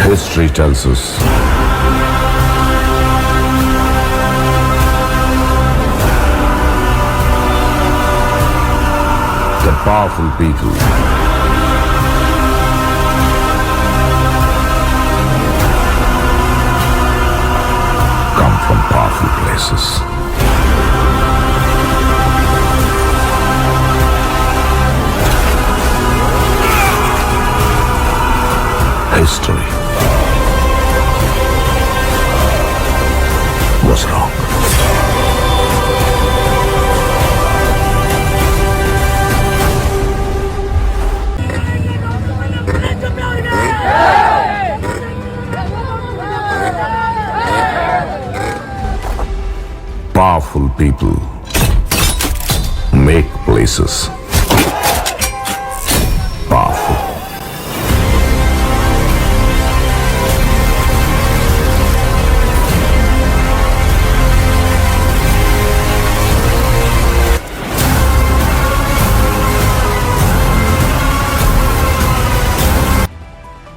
History tells us. That powerful people. Come from powerful places. History Powerful people make places powerful.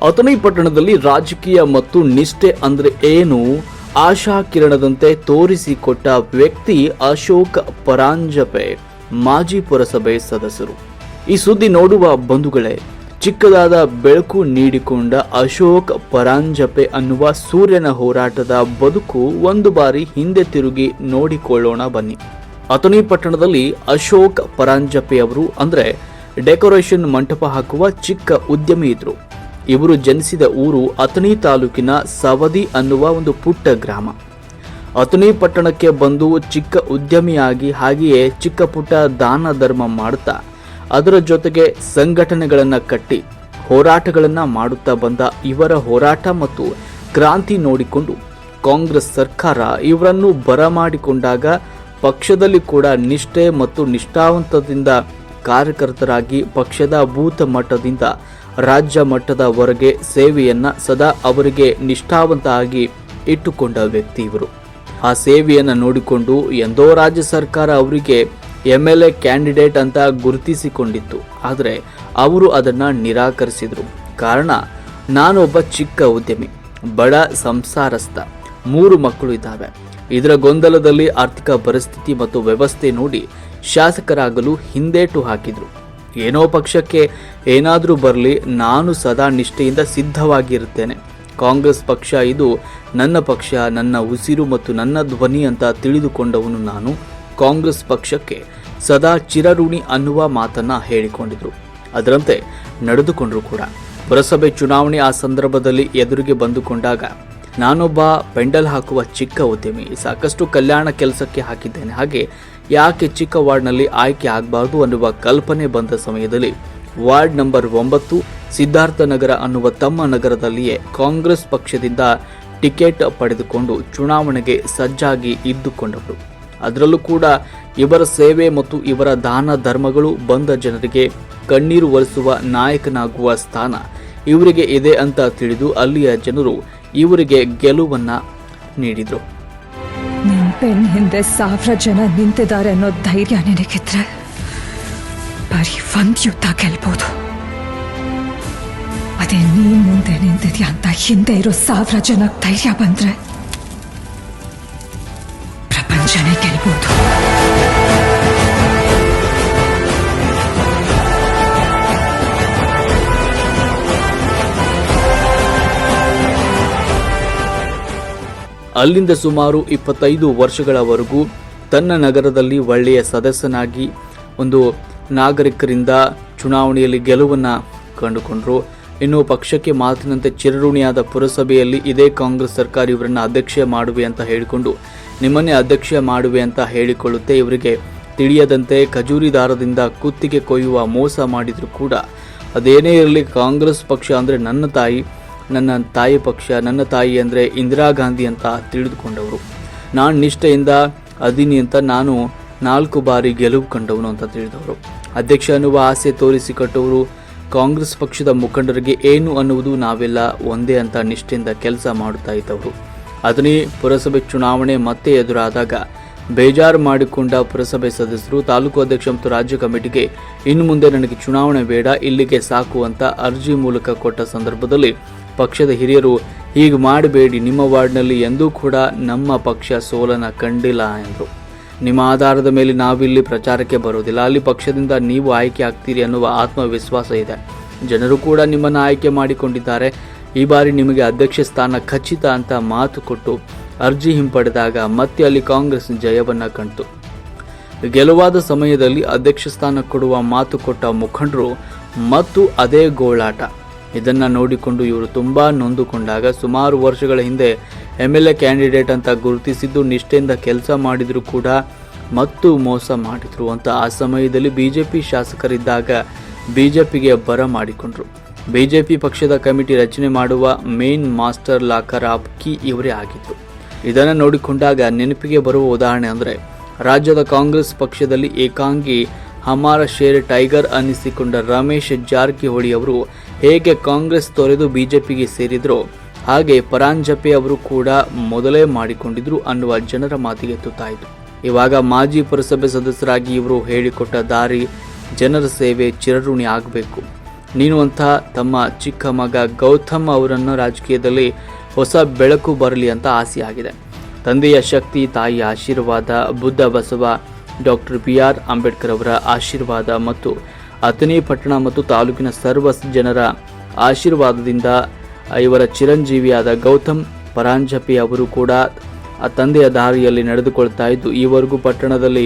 Athani ಪಟ್ಟಣದಲ್ಲಿ ರಾಜಕೀಯ ಮತ್ತು ನಿಷ್ಠೆ ಅಂದ್ರೆ ಏನು ಆಶಾ ಕಿರಣದಂತೆ ತೋರಿಸಿಕೊಟ್ಟ ವ್ಯಕ್ತಿ ಅಶೋಕ್ ಪರಾಂಜಪೆ, ಮಾಜಿ ಪುರಸಭೆ ಸದಸ್ಯರು. ಈ ಸುದ್ದಿ ನೋಡುವ ಬಂಧುಗಳೇ, ಚಿಕ್ಕದಾದ ಬೆಳಕು ನೀಡಿಕೊಂಡ ಅಶೋಕ್ ಪರಾಂಜಪೆ ಅನ್ನುವ ಸೂರ್ಯನ ಹೋರಾಟದ ಬದುಕು ಒಂದು ಬಾರಿ ಹಿಂದೆ ತಿರುಗಿ ನೋಡಿಕೊಳ್ಳೋಣ ಬನ್ನಿ. ಅಥಣಿ ಪಟ್ಟಣದಲ್ಲಿ ಅಶೋಕ್ ಪರಾಂಜಪೆಯವರು ಅಂದ್ರೆ ಡೆಕೋರೇಷನ್ ಮಂಟಪ ಹಾಕುವ ಚಿಕ್ಕ ಉದ್ಯಮಿ ಇದ್ರು. ಇವರು ಜನಿಸಿದ ಊರು ಅಥಣಿ ತಾಲೂಕಿನ ಸವದಿ ಅನ್ನುವ ಒಂದು ಪುಟ್ಟ ಗ್ರಾಮ. ಅಥಣಿ ಪಟ್ಟಣಕ್ಕೆ ಬಂದು ಚಿಕ್ಕ ಉದ್ಯಮಿಯಾಗಿ ಹಾಗೆಯೇ ಚಿಕ್ಕ ಪುಟ್ಟ ದಾನ ಧರ್ಮ ಮಾಡುತ್ತಾ, ಅದರ ಜೊತೆಗೆ ಸಂಘಟನೆಗಳನ್ನು ಕಟ್ಟಿ, ಹೋರಾಟಗಳನ್ನು ಮಾಡುತ್ತಾ ಬಂದ ಇವರ ಹೋರಾಟ ಮತ್ತು ಕ್ರಾಂತಿ ನೋಡಿಕೊಂಡು ಕಾಂಗ್ರೆಸ್ ಸರ್ಕಾರ ಇವರನ್ನು ಬರಮಾಡಿಕೊಂಡಾಗ ಪಕ್ಷದಲ್ಲಿ ಕೂಡ ನಿಷ್ಠೆ ಮತ್ತು ನಿಷ್ಠಾವಂತದಿಂದ ಕಾರ್ಯಕರ್ತರಾಗಿ ಪಕ್ಷದ ಬೂತ್ ಮಟ್ಟದಿಂದ ರಾಜ್ಯ ಮಟ್ಟದವರೆಗೆ ಸೇವೆಯನ್ನ ಸದಾ ಅವರಿಗೆ ನಿಷ್ಠಾವಂತ ಆಗಿ ಇಟ್ಟುಕೊಂಡ ವ್ಯಕ್ತಿ ಇವರು. ಆ ಸೇವೆಯನ್ನು ನೋಡಿಕೊಂಡು ಎಂದೋ ರಾಜ್ಯ ಸರ್ಕಾರ ಅವರಿಗೆ ಎಂ ಎಲ್ ಎ ಕ್ಯಾಂಡಿಡೇಟ್ ಅಂತ ಗುರುತಿಸಿಕೊಂಡಿತ್ತು. ಆದರೆ ಅವರು ಅದನ್ನು ನಿರಾಕರಿಸಿದರು. ಕಾರಣ, ನಾನೊಬ್ಬ ಚಿಕ್ಕ ಉದ್ಯಮಿ, ಬಡ ಸಂಸಾರಸ್ಥ, ಮೂರು ಮಕ್ಕಳು ಇದ್ದಾವೆ. ಇದರ ಗೊಂದಲದಲ್ಲಿ ಆರ್ಥಿಕ ಪರಿಸ್ಥಿತಿ ಮತ್ತು ವ್ಯವಸ್ಥೆ ನೋಡಿ ಶಾಸಕರಾಗಲು ಹಿಂದೇಟು ಹಾಕಿದ್ರು. ಏನೋ ಪಕ್ಷಕ್ಕೆ ಏನಾದರೂ ಬರಲಿ ನಾನು ಸದಾ ನಿಷ್ಠೆಯಿಂದ ಸಿದ್ಧವಾಗಿರುತ್ತೇನೆ. ಕಾಂಗ್ರೆಸ್ ಪಕ್ಷ ಇದು ನನ್ನ ಪಕ್ಷ, ನನ್ನ ಉಸಿರು ಮತ್ತು ನನ್ನ ಧ್ವನಿ ಅಂತ ತಿಳಿದುಕೊಂಡವನು ನಾನು. ಕಾಂಗ್ರೆಸ್ ಪಕ್ಷಕ್ಕೆ ಸದಾ ಚಿರಋಣಿ ಅನ್ನುವ ಮಾತನ್ನ ಹೇಳಿಕೊಂಡಿದ್ರು. ಅದರಂತೆ ನಡೆದುಕೊಂಡರು ಕೂಡ. ಪುರಸಭೆ ಚುನಾವಣೆ ಆ ಸಂದರ್ಭದಲ್ಲಿ ಎದುರಿಗೆ ಬಂದುಕೊಂಡಾಗ ನಾನೊಬ್ಬ ಪೆಂಡಲ್ ಹಾಕುವ ಚಿಕ್ಕ ಉದ್ಯಮಿ. ಸಾಕಷ್ಟು ಕಲ್ಯಾಣ ಕೆಲಸಕ್ಕೆ ಹಾಕಿದ್ದೇನೆ. ಹಾಗೆ ಯಾಕೆ ಚಿಕ್ಕ ವಾರ್ಡ್ನಲ್ಲಿ ಆಯ್ಕೆ ಆಗಬಾರ್ದು ಅನ್ನುವ ಕಲ್ಪನೆ ಬಂದ ಸಮಯದಲ್ಲಿ ವಾರ್ಡ್ ನಂಬರ್ ಒಂಬತ್ತು, ಸಿದ್ಧಾರ್ಥ ನಗರ ಅನ್ನುವ ತಮ್ಮ ನಗರದಲ್ಲಿಯೇ ಕಾಂಗ್ರೆಸ್ ಪಕ್ಷದಿಂದ ಟಿಕೆಟ್ ಪಡೆದುಕೊಂಡು ಚುನಾವಣೆಗೆ ಸಜ್ಜಾಗಿ ಇದ್ದುಕೊಂಡವರು ಅದರಲ್ಲೂ ಕೂಡ ಇವರ ಸೇವೆ ಮತ್ತು ಇವರ ದಾನ ಧರ್ಮಗಳು ಬಂದ ಜನರಿಗೆ ಕಣ್ಣೀರು ಒರೆಸುವ ನಾಯಕನಾಗುವ ಸ್ಥಾನ ಇವರಿಗೆ ಇದೆ ಅಂತ ತಿಳಿದು ಅಲ್ಲಿಯ ಜನರು ಇವರಿಗೆ ಗೆಲುವನ್ನ ನೀಡಿದರು. ನಿನ್ ಹಿಂದೆ ಸಾವಿರ ಜನ ನಿಂತಿದ್ದಾರೆ ಅನ್ನೋ ಧೈರ್ಯ ನಿನಗಿದ್ರೆ ಬರೀ ಒಂದ್ ಯುದ್ಧ ಗೆಲ್ಬೋದು. ಅದೇ ನೀನ್ ಮುಂದೆ ನಿಂತಿದ್ಯಾ ಅಂತ ಹಿಂದೆ ಇರೋ ಸಾವಿರ ಜನಕ್ಕೆ ಧೈರ್ಯ ಬಂದ್ರೆ ಪ್ರಪಂಚನೇ ಗೆಲ್ಬೋದು. ಅಲ್ಲಿಂದ ಸುಮಾರು ಇಪ್ಪತ್ತೈದು ವರ್ಷಗಳವರೆಗೂ ತನ್ನ ನಗರದಲ್ಲಿ ಒಳ್ಳೆಯ ಸದಸ್ಯನಾಗಿ ಒಂದು ನಾಗರಿಕರಿಂದ ಚುನಾವಣೆಯಲ್ಲಿ ಗೆಲುವನ್ನು ಕಂಡುಕೊಂಡರು. ಇನ್ನು ಪಕ್ಷಕ್ಕೆ ಮಾತಿನಂತೆ ಚಿರಋಣಿಯಾದ ಪುರಸಭೆಯಲ್ಲಿ ಇದೇ ಕಾಂಗ್ರೆಸ್ ಸರ್ಕಾರ ಇವರನ್ನು ಅಧ್ಯಕ್ಷ ಮಾಡುವೆ ಅಂತ ಹೇಳಿಕೊಂಡು, ನಿಮ್ಮನ್ನೇ ಅಧ್ಯಕ್ಷ ಮಾಡುವೆ ಅಂತ ಹೇಳಿಕೊಳ್ಳುತ್ತೆ. ಇವರಿಗೆ ತಿಳಿಯದಂತೆ ಖಜೂರಿದಾರದಿಂದ ಕುತ್ತಿಗೆ ಕೊಯ್ಯುವ ಮೋಸ ಮಾಡಿದರೂ ಕೂಡ. ಅದೇನೇ ಇರಲಿ, ಕಾಂಗ್ರೆಸ್ ಪಕ್ಷ ಅಂದರೆ ನನ್ನ ತಾಯಿ ನನ್ನ ತಾಯಿ ಪಕ್ಷ, ನನ್ನ ತಾಯಿ ಅಂದರೆ ಇಂದಿರಾ ಗಾಂಧಿ ಅಂತ ತಿಳಿದುಕೊಂಡವರು. ನಾನು ನಿಷ್ಠೆಯಿಂದ ಅದೀನಿ ಅಂತ ನಾನು ನಾಲ್ಕು ಬಾರಿ ಗೆಲುವು ಕಂಡವನು ಅಂತ ತಿಳಿದವರು. ಅಧ್ಯಕ್ಷ ಅನ್ನುವ ಆಸೆ ತೋರಿಸಿಕೊಟ್ಟವರು ಕಾಂಗ್ರೆಸ್ ಪಕ್ಷದ ಮುಖಂಡರಿಗೆ ಏನು ಅನ್ನುವುದು ನಾವೆಲ್ಲ ಒಂದೇ ಅಂತ ನಿಷ್ಠೆಯಿಂದ ಕೆಲಸ ಮಾಡುತ್ತಾ ಇದ್ದವರು. ಅದನ್ನೇ ಪುರಸಭೆ ಚುನಾವಣೆ ಮತ್ತೆ ಎದುರಾದಾಗ ಬೇಜಾರು ಮಾಡಿಕೊಂಡ ಪುರಸಭೆ ಸದಸ್ಯರು, ತಾಲೂಕು ಅಧ್ಯಕ್ಷ ಮತ್ತು ರಾಜ್ಯ ಕಮಿಟಿಗೆ, ಇನ್ನು ಮುಂದೆ ನನಗೆ ಚುನಾವಣೆ ಬೇಡ, ಇಲ್ಲಿಗೆ ಸಾಕು ಅಂತ ಅರ್ಜಿ ಮೂಲಕ ಕೊಟ್ಟ ಸಂದರ್ಭದಲ್ಲಿ ಪಕ್ಷದ ಹಿರಿಯರು ಹೀಗೆ ಮಾಡಬೇಡಿ, ನಿಮ್ಮ ವಾರ್ಡ್ನಲ್ಲಿ ಎಂದೂ ಕೂಡ ನಮ್ಮ ಪಕ್ಷ ಸೋಲನ ಕಂಡಿಲ್ಲ ಎಂದರು. ನಿಮ್ಮ ಆಧಾರದ ಮೇಲೆ ನಾವಿಲ್ಲಿ ಪ್ರಚಾರಕ್ಕೆ ಬರೋದಿಲ್ಲ ಅಲ್ಲಿ ಪಕ್ಷದಿಂದ ನೀವು ಆಯ್ಕೆ ಆಗ್ತೀರಿ ಅನ್ನುವ ಆತ್ಮವಿಶ್ವಾಸ ಇದೆ. ಜನರು ಕೂಡ ನಿಮ್ಮನ್ನು ಆಯ್ಕೆ ಮಾಡಿಕೊಂಡಿದ್ದಾರೆ. ಈ ಬಾರಿ ನಿಮಗೆ ಅಧ್ಯಕ್ಷ ಸ್ಥಾನ ಖಚಿತ ಅಂತ ಮಾತು ಕೊಟ್ಟು ಅರ್ಜಿ ಹಿಂಪಡೆದಾಗ ಮತ್ತೆ ಅಲ್ಲಿ ಕಾಂಗ್ರೆಸ್ ಜಯವನ್ನು ಕಂಡಿತು ಗೆಲುವಾದ ಸಮಯದಲ್ಲಿ ಅಧ್ಯಕ್ಷ ಸ್ಥಾನ ಕೊಡುವ ಮಾತು ಕೊಟ್ಟ ಮುಖಂಡರು ಮತ್ತು ಅದೇ ಗೋಳಾಟ. ಇದನ್ನ ನೋಡಿಕೊಂಡು ಇವರು ತುಂಬ ನೊಂದುಕೊಂಡಾಗ ಸುಮಾರು ವರ್ಷಗಳ ಹಿಂದೆ ಎಂ ಎಲ್ ಎ ಕ್ಯಾಂಡಿಡೇಟ್ ಅಂತ ಗುರುತಿಸಿದ್ದು, ನಿಷ್ಠೆಯಿಂದ ಕೆಲಸ ಮಾಡಿದರೂ ಕೂಡ ಮತ್ತು ಮೋಸ ಮಾಡಿದರು ಅಂತ ಆ ಸಮಯದಲ್ಲಿ ಬಿ ಜೆ ಪಿ ಶಾಸಕರಿದ್ದಾಗ ಬಿ ಜೆ ಪಿಗೆ ಬರ ಮಾಡಿಕೊಂಡ್ರು. ಪಿ ಪಕ್ಷದ ಕಮಿಟಿ ರಚನೆ ಮಾಡುವ ಮೇನ್ ಮಾಸ್ಟರ್ ಲಾಕರ್ ಆಪ್ಕಿ ಇವರೇ ಆಗಿತ್ತು ಇದನ್ನು ನೋಡಿಕೊಂಡಾಗ ನೆನಪಿಗೆ ಬರುವ ಉದಾಹರಣೆ ಅಂದರೆ, ರಾಜ್ಯದ ಕಾಂಗ್ರೆಸ್ ಪಕ್ಷದಲ್ಲಿ ಏಕಾಂಗಿ ಹಮಾರ ಶೇರ್ ಟೈಗರ್ ಅನ್ನಿಸಿಕೊಂಡ ರಮೇಶ್ ಜಾರಕಿಹೊಳಿ ಅವರು ಹೇಗೆ ಕಾಂಗ್ರೆಸ್ ತೊರೆದು ಬಿಜೆಪಿಗೆ ಸೇರಿದ್ರೋ ಹಾಗೆ ಪರಾಂಜಪೆ ಅವರು ಕೂಡ ಮೊದಲೇ ಮಾಡಿಕೊಂಡಿದ್ರು ಅನ್ನುವ ಜನರ ಮಾತಿಗೆ ತುತ್ತಾಯಿತು. ಇವಾಗ ಮಾಜಿ ಪುರಸಭೆ ಸದಸ್ಯರಾಗಿ ಇವರು ಹೇಳಿಕೊಟ್ಟ ದಾರಿ ಜನರ ಸೇವೆ ಚಿರಋಣಿ ಆಗಬೇಕು. ನೀನು ಅಂತ ತಮ್ಮ ಚಿಕ್ಕ ಮಗ ಗೌತಮ್ ಅವರನ್ನು ರಾಜಕೀಯದಲ್ಲಿ ಹೊಸ ಬೆಳಕು ಬರಲಿ ಅಂತ ಆಸೆಯಾಗಿದೆ ತಂದೆಯ ಶಕ್ತಿ, ತಾಯಿಯ ಆಶೀರ್ವಾದ, Buddha Basava, doctor B R Ambedkar ಅವರ ಆಶೀರ್ವಾದ ಮತ್ತು ಅಥಣಿ, ಪಟ್ಟಣ ಮತ್ತು ತಾಲೂಕಿನ ಸರ್ವ ಜನರ ಆಶೀರ್ವಾದದಿಂದ ಇವರ ಚಿರಂಜೀವಿಯಾದ ಗೌತಮ್ ಪರಾಂಜಪಿ ಅವರು ಕೂಡ ಆ ತಂದೆಯ ದಾರಿಯಲ್ಲಿ ನಡೆದುಕೊಳ್ತಾ ಇದ್ದು, ಈವರೆಗೂ ಪಟ್ಟಣದಲ್ಲಿ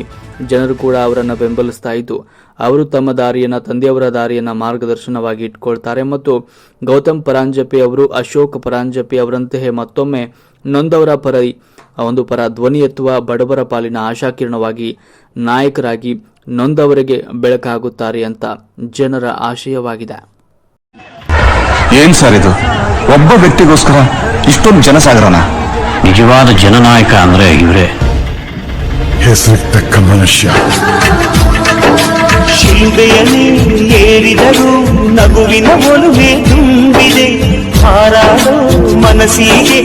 ಜನರು ಕೂಡ ಅವರನ್ನು ಬೆಂಬಲಿಸ್ತಾ ಇದ್ದು, ಅವರು ತಮ್ಮ ದಾರಿಯನ್ನು, ತಂದೆಯವರ ದಾರಿಯನ್ನು ಮಾರ್ಗದರ್ಶನವಾಗಿ ಇಟ್ಕೊಳ್ತಾರೆ. ಮತ್ತು ಗೌತಮ್ ಪರಾಂಜಪಿ ಅವರು ಅಶೋಕ್ ಪರಾಂಜಪಿ ಅವರಂತೆಯೇ ಮತ್ತೊಮ್ಮೆ ನೊಂದವರ ಪರ ಒಂದು ಪರ ಧ್ವನಿ ಎತ್ತುವ ಬಡವರ ಪಾಲಿನ ಆಶಾಕಿರಣವಾಗಿ ನಾಯಕರಾಗಿ ನೊಂದವರಿಗೆ ಬೆಳಕಾಗುತ್ತಾರೆ ಅಂತ ಜನರ ಆಶಯವಾಗಿದೆ. ಏನ್ ಸರ್ ಇದು? ಒಬ್ಬ ವ್ಯಕ್ತಿಗೋಸ್ಕರ ಇಷ್ಟೊಂದು ಜನಸಾಗರನ? ನಿಜವಾದ ಜನನಾಯಕ ಅಂದ್ರೆ ಇವರೇ. ಹೆಸರಿಗೆ ತಕ್ಕ ಮನುಷ್ಯ ಶಿಲ್ಬೆಯಲ್ಲಿ ಏರಿದರೂ ನಗುವಿನ ಒಲುವೆ ತುಂಬಿದೆ. ಹಾರಾಡೋ ಮನಸ್ಸಿಗೆ